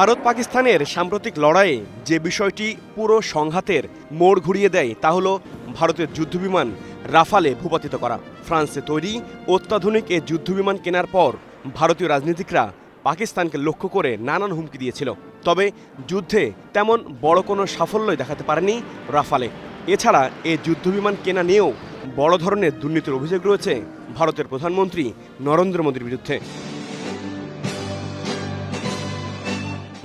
ভারত পাকিস্তানের সাম্প্রতিক লড়াইয়ে যে বিষয়টি পুরো সংঘাতের মোড় ঘুরিয়ে দেয় তা হল ভারতের যুদ্ধবিমান রাফালে ভূপাতিত করা। ফ্রান্সে তৈরি অত্যাধুনিক এই যুদ্ধবিমান কেনার পর ভারতীয় রাজনীতিকরা পাকিস্তানকে লক্ষ্য করে নানান হুমকি দিয়েছিল। তবে যুদ্ধে তেমন বড় কোনো সাফল্যই দেখাতে পারেনি রাফালে। এছাড়া এই যুদ্ধবিমান কেনা নিয়েও বড় ধরনের দুর্নীতির অভিযোগ রয়েছে ভারতের প্রধানমন্ত্রী নরেন্দ্র মোদীর বিরুদ্ধে।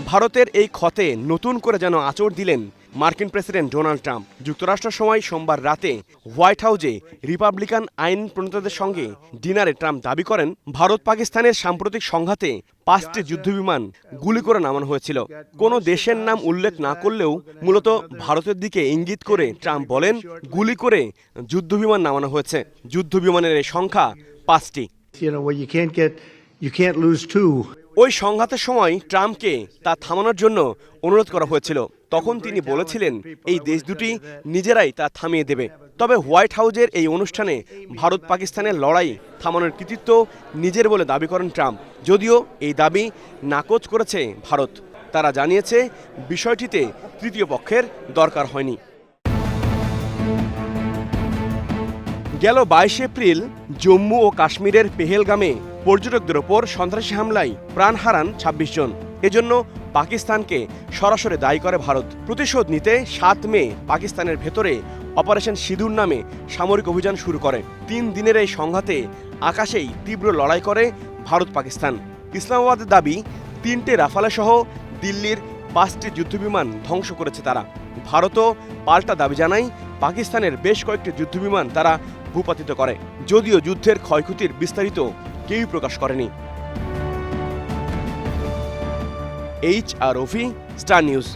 ভারতের এই ক্ষতে নতুন করে যেন আচর দিলেন মার্কিন প্রেসিডেন্ট ডোনাল্ড ট্রাম্প। যুক্তরাষ্ট্র সময় সোমবার রাতে হোয়াইট হাউজে রিপাবলিকান আইন প্রণেতাদের সঙ্গে ডিনারে ট্রাম্প দাবি করেন, ভারত পাকিস্তানের সাম্প্রতিক সংঘাতে পাঁচটি যুদ্ধবিমান গুলি করে নামানো হয়েছিল। কোনো দেশের নাম উল্লেখ না করলেও মূলত ভারতের দিকে ইঙ্গিত করে ট্রাম্প বলেন, গুলি করে যুদ্ধবিমান নামানো হয়েছে। যুদ্ধবিমানের এই সংখ্যা পাঁচটি। ওই সংঘাতের সময় ট্রাম্পকে তা থামানোর জন্য অনুরোধ করা হয়েছিল। তখন তিনি বলেছিলেন, এই দেশ দুটি নিজেরাই তা থামিয়ে দেবে। তবে হোয়াইট হাউজের এই অনুষ্ঠানে ভারত পাকিস্তানের লড়াই থামানোর কৃতিত্ব নিজের বলে দাবি করেন ট্রাম্প। যদিও এই দাবি নাকচ করেছে ভারত। তারা জানিয়েছে, বিষয়টিতে তৃতীয় পক্ষের দরকার হয়নি। গেল বাইশে এপ্রিল জম্মু ও কাশ্মীরের পেহেলগামে পর্যটকদের ওপর সন্ত্রাসী হামলায় প্রাণ হারান ছাব্বিশ জন। এজন্য পাকিস্তানকে সরাসরি দায়ী করে ভারত। প্রতিশোধ নিতে সাত মে পাকিস্তানের ভেতরে অপারেশন সিঁদুর নামে সামরিক অভিযান শুরু করে। তিন দিনের এই সংঘাতে আকাশেই তীব্র লড়াই করে ভারত পাকিস্তান। ইসলামাবাদের দাবি, তিনটে রাফালে সহ দিল্লির পাঁচটি যুদ্ধবিমান ধ্বংস করেছে তারা। ভারতও পাল্টা দাবি জানায়, পাকিস্তানের বেশ কয়েকটি যুদ্ধবিমান তারা ভূপাতিত করে যদিও যুদ্ধের ক্ষয়ক্ষতির বিস্তারিত কেউই প্রকাশ করেনি। এইচ আর ওফি স্টার নিউজ